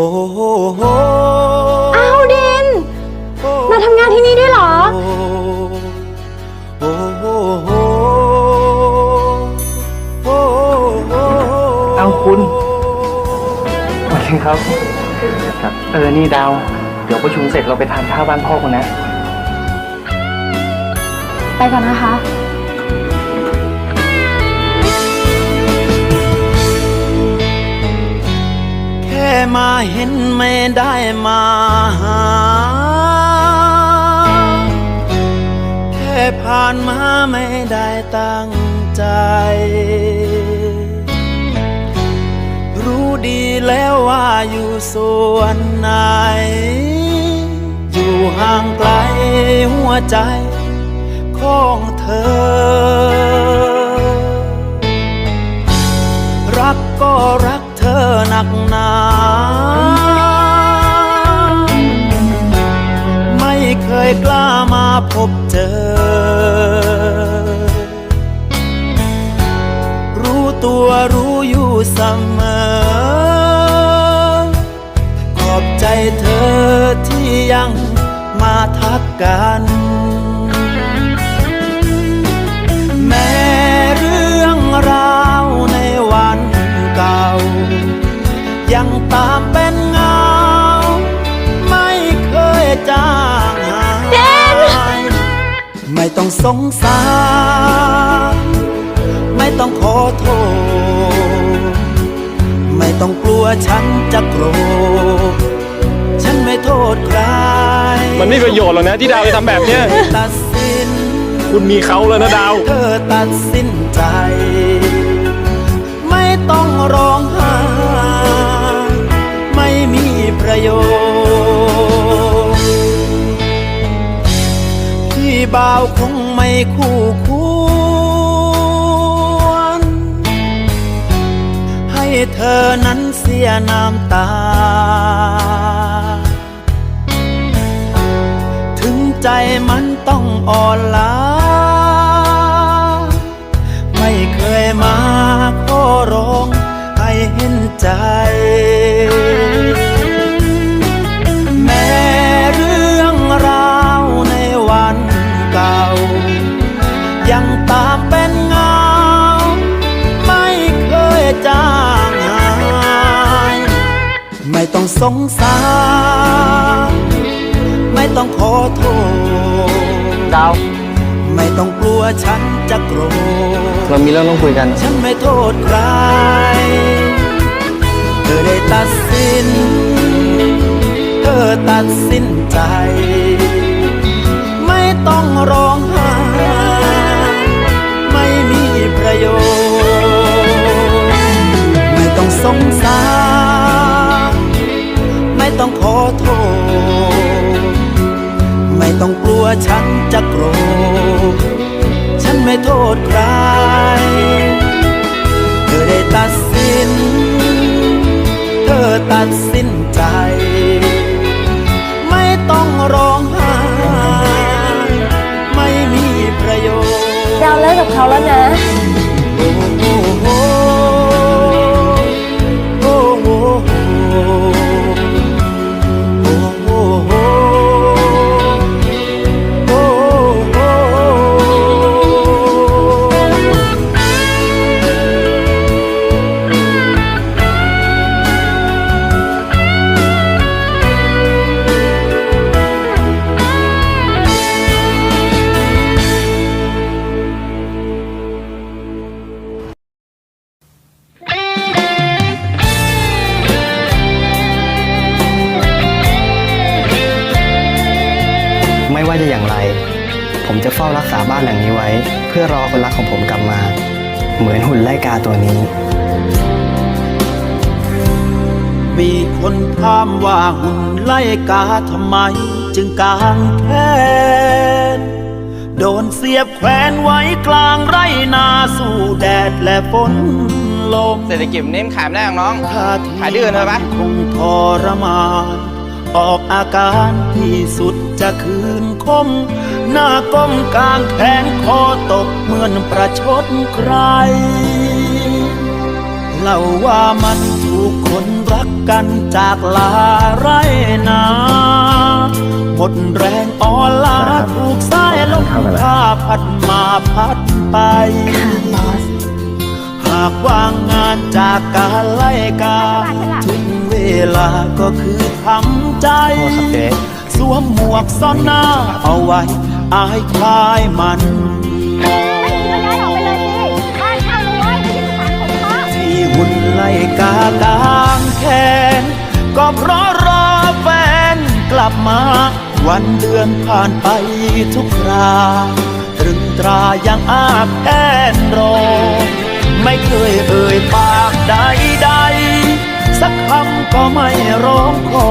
อ้โหอ้าวดินมาทำงานที่นี่ด้วยเหรอโอ้โหโอ้โหเอาคุณโอเคครับ ครับ เออ นี่ดาว เดี๋ยวประชุมเสร็จเราไปทานข้าวบ้านพ่อคุณนะ ไปก่อนนะคะ มาเห็นไม่ได้มาหา แค่ผ่านมาไม่ได้ตั้งใจ รู้ดีแล้วว่าอยู่ส่วนไหน อยู่ห่างไกลหัวใจของเธอ รักก็รัก อหนักหนาไม่เคยกล้ามาพบเจอ รู้ตัวรู้อยู่เสมอ ขอบใจเธอที่ยังมาทักกัน ตามเป็นเงา ไม่เคยจางหายไม่ต้องสงสาร ไม่ต้องขอโทษ ไม่ต้องกลัวฉันจะโกรธ ฉันไม่โทษใครมันไม่ประโยชน์หรอกนะที่ดาวจะทำแบบเนี้ย ตัดสิน คุณมีเขาแล้วนะดาว เธอตัดสินใจ ไม่ต้องร้องไห้ โย ที่บ่าวคงไม่คู่ควร ให้เธอนั้นเสียน้ำตา ถึงใจมันต้องอ่อนล้า ไม่เคยมาขอร้องให้เห็นใจ ต้องสงสาร ไม่ต้องขอโทษดาว ไม่ต้องกลัวฉันจะโกรธ เรามีเรื่องต้องคุยกัน ฉันไม่โทษใคร เธอได้ตัดสิน เธอตัดสินใจ ไม่ต้องร้องไห้ ไม่มีประโยชน์ ฉันจะโกรธ ฉันไม่โทษใคร เธอได้ตัดสิน เธอตัดสินใจ ไม่ต้องร้องไห้ไม่มีประโยชน์ดาวเลิกกับเขาแล้วนะ อย่างไร ผมจะเฝ้ารักษาบ้านหลังนี้ไว้ เพื่อรอคนรักของผมกลับมา เหมือนหุ่นไล่กาตัวนี้ มีคนถามว่าหุ่นไล่กาทำไม จึงกางแขนโดนเสียบแขวนไว้กลางไรนาสู่แดดและฝนลมเศรษฐกิจนี้มันขายไม่ได้หรอกน้องท่าทีขายที่อื่นเลยปะ คงทรมาน ออกอาการที่สุดจะคืนคม หน้าก้มกลางแขนคอตกเหมือนประชดใคร เล่าว่ามันถูกคนรักกันจากลาไรนาหมดแรงอ่อนล้าถูกสายลมพาพัดมาพัดไปค่ะบอสหากว่างงานจากการไล่กาทุกเว ลาก็คือทำใจโทษครับเจ๊สวมหมวกซ่อนหน้าเอาไว้อายคลายมันมองไม่มีก็ย้ายออกไปเลยสิบ้านเช่าเลยไม่ใช่สถานสงเคราะห์ที่หุ่นไล่กากางแขนก็เพราะรอแฟนกลับมา วันเดือนผ่านไปทุกคราตรึงตรายังอาบแอนรอ ไม่เคยเอ่ยปากใดๆสักคำ ก็ไม่ร้องขอ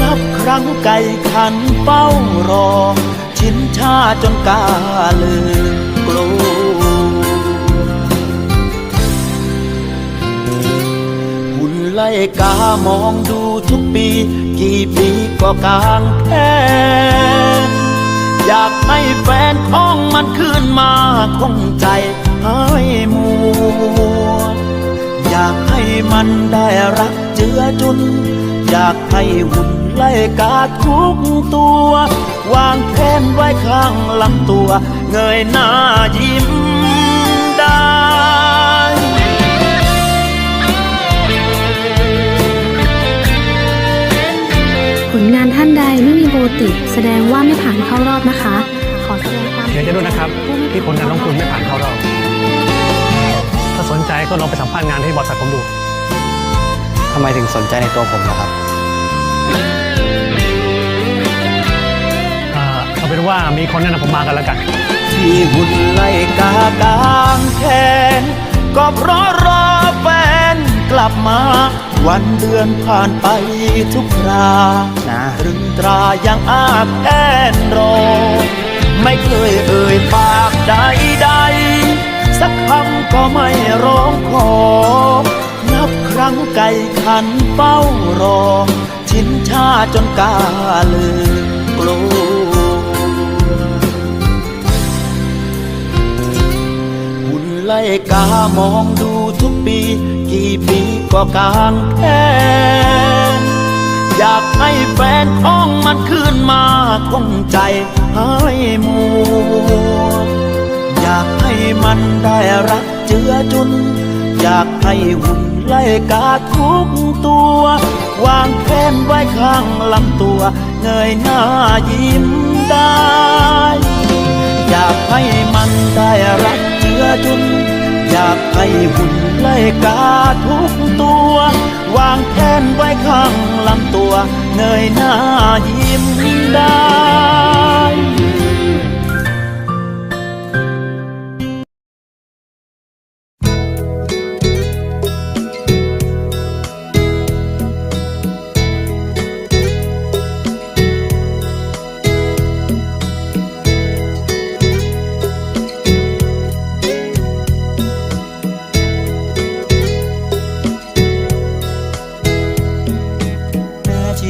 นับครั้งไก่ขันเป้ารอ ชินชาจนกาลืมกลัวหุ่นไล่กามองดูทุกปี กี่ปีก็กางแค่อยากให้แฟนของมันคืนมาคงใจให้มัวอยากให้มันได้รัก เจือจุน อยากให้หุ่นไล่กาทุกตัว วางแขนไว้ข้างลำตัว เงยหน้ายิ้มได้ผลงานท่านใดไม่มีโบติกแสดงว่าไม่ผ่านเข้ารอบนะคะ ขอแสดงความเสียใจด้วยนะครับ ที่ผลงานของคุณไม่ผ่านเข้ารอบ ถ้าสนใจก็ลองไปสัมภาษณ์งานที่บริษัทผมดู ทำไมถึงสนใจในตัวผมล่ะครับเอ่อเอาเป็นว่ามีคนแนะนำผมมากันแล้วกัน ที่หุ่นไล่กากางแขนก็เพราะรอแฟนกลับมา วันเดือนผ่านไปทุกครานะ ตรึงตรายังอาบแอนรอ ไม่เคยเอ่ยปากใดๆสักคำก็ไม่ร้องขอนับค รั้งไก่ขันเฝ้ารอ ชินชาจนกาลืมกลัวหุ่นไล่กามองดูทุกปี กี่ปีก็กางแขนอยากให้แฟนของมันคืนมาคงใจให้มัวอยากให้มันได้รักเจือจุน อยากให้หุ่น ไล่กาทุกตัว วางแขนไว้ข้างลำตัว เงยหน้ายิ้มได้ อยากให้มันได้รักเจือจุน อยากให้หุ่นไล่กาทุกตัว วางแขนไว้ข้างลำตัว เงยหน้ายิ้มได้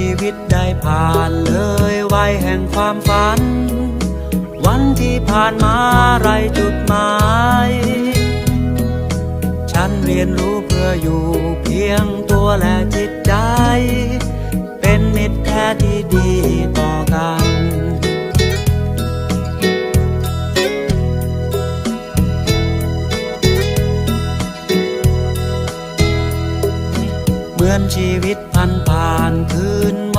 ชีวิตได้ผ่านเลยวัยแห่งความฝัน วันที่ผ่านมาไรจุดหมาย ฉันเรียนรู้เพื่ออยู่เพียงตัวและจิตใจ เป็นมิตรแท้ที่ดีต่อกันเหมือนชีวิตพันผ่านคืน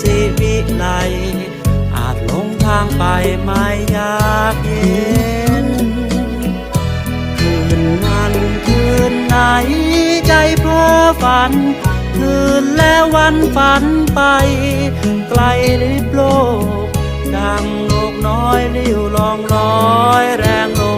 สีวิไลอาจหลงทางไปไม่อยากเห็น คืนนั้นคืนไหนใจเพ้อฝัน คืนแล้ววันฝันไป ไกลลิบโลก ดังนกน้อยลิ้วลองลอยแรงลม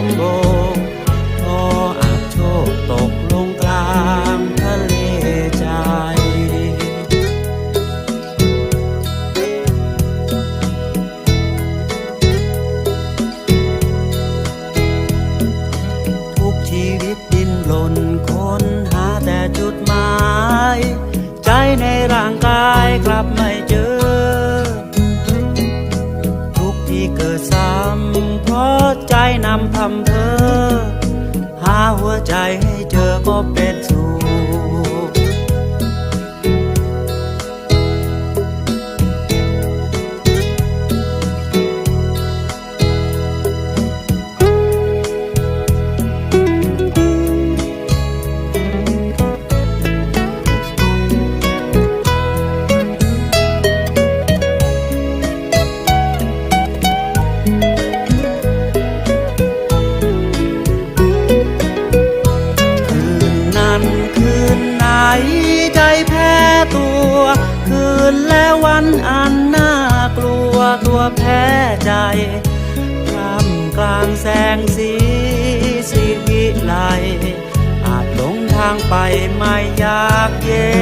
างไปไม่อยากเย็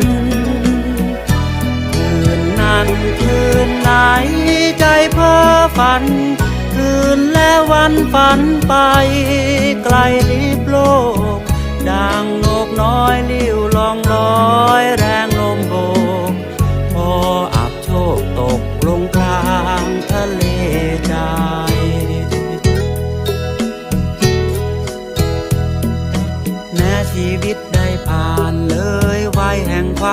น คืนนั้นคืนไหนใจเพ้อฝัน คืนและวันฝันไป ไกลลิบโลกดังนกน้อยลิ้วลองลอยแรงลมโบกพออับโชคตกลงกลางทะเล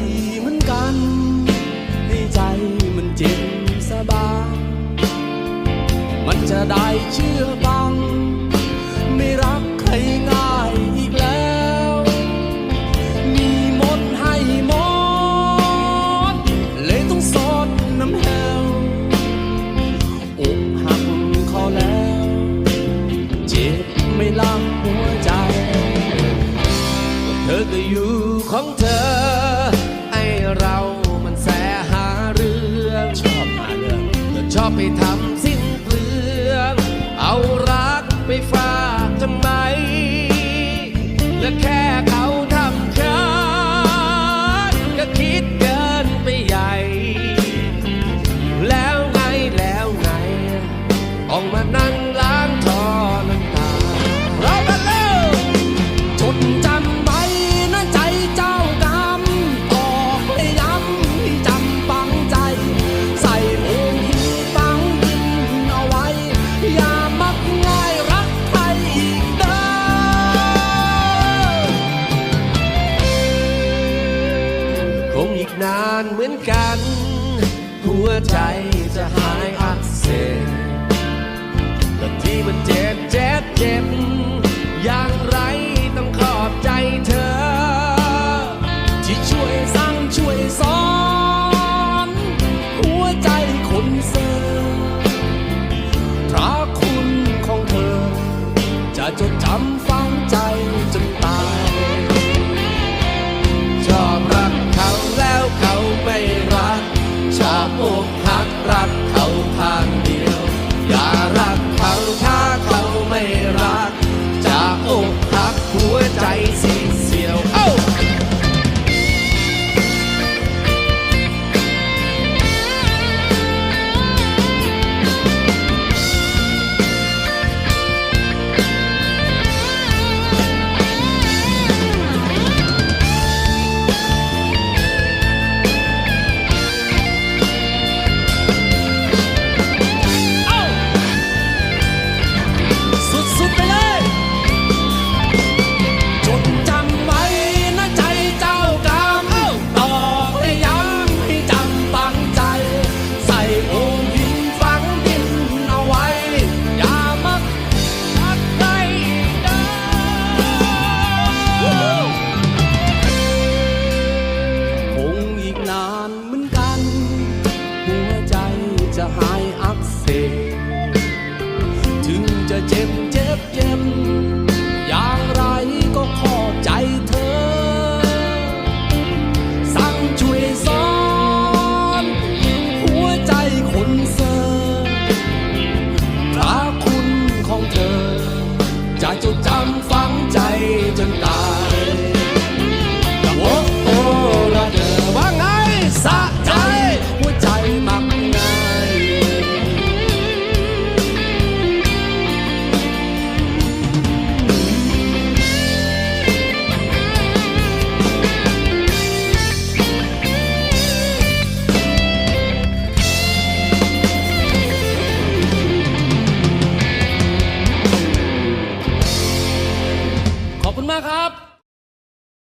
ดีเหมือนกันให้ใจมันเจ็บสบายมันจะได้เชื่อฟัง ไม่รักใครง่ายอีกแล้ว มีมนให้มดเลยต้องสดน้ำแหวอกหักเขาแล้ว เจ็บไม่ลังหัวใจ เธอก็อยู่ของเธอ อชอบไปทำ